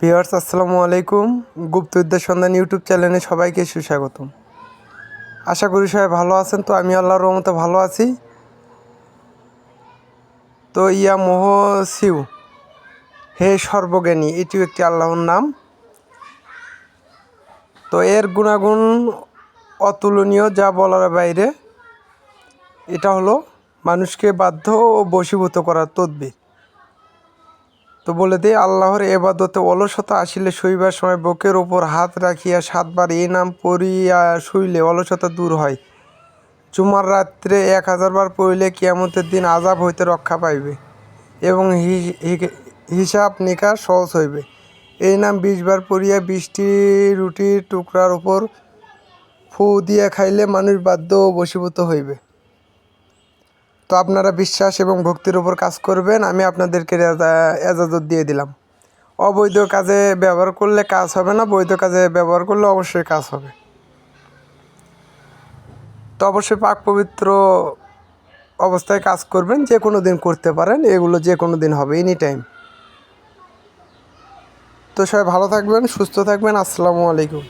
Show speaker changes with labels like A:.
A: Viewers, আসসালামু আলাইকুম। গুপ্তবিদ্যা সন্ধান ইউটিউব চ্যানেলে সবাইকে সুস্বাগতম। আশা করি সবাই ভালো আছেন। তো আমি আল্লাহর রহমতে ভালো আছি। তো ইয়া মোহ সিউ হে সর্বজ্ঞানী, এটিও একটি আল্লাহর নাম। তো এর গুণাগুণ অতুলনীয় যা বলার বাইরে। এটা হলো, মানুষকে বাধ্য ও বশীভূত করার তদ্বির। তো বলে দিই, আল্লাহর এবাদতে অলসতা আসিলে শৈবার সময় বুকের ওপর হাত রাখিয়া সাতবার এই নাম পড়িয়া শুইলে অলসতা দূর হয়। জুমার রাত্রে এক হাজার বার পড়িলে কিয়ামতের দিন আজাব হইতে রক্ষা পাইবে এবং হিসাব নিকাশ সহজ হইবে। এই নাম বিশ বার পড়িয়া বৃষ্টি রুটির টুকরার উপর ফু দিয়া খাইলে মানুষ বাধ্য বশীভূত হইবে। তো আপনারা বিশ্বাস এবং ভক্তির উপর কাজ করবেন, আমি আপনাদেরকে এজাজত দিয়ে দিলাম। অবৈধ কাজে ব্যবহার করলে কাজ হবে না, বৈধ কাজে ব্যবহার করলে অবশ্যই কাজ হবে। তো অবশ্যই পাক পবিত্র অবস্থায় কাজ করবেন, যে কোনো দিন করতে পারেন, এগুলো যে কোনো দিন হবে এনি টাইম তো সবাই ভালো থাকবেন, সুস্থ থাকবেন, আসসালামু আলাইকুম।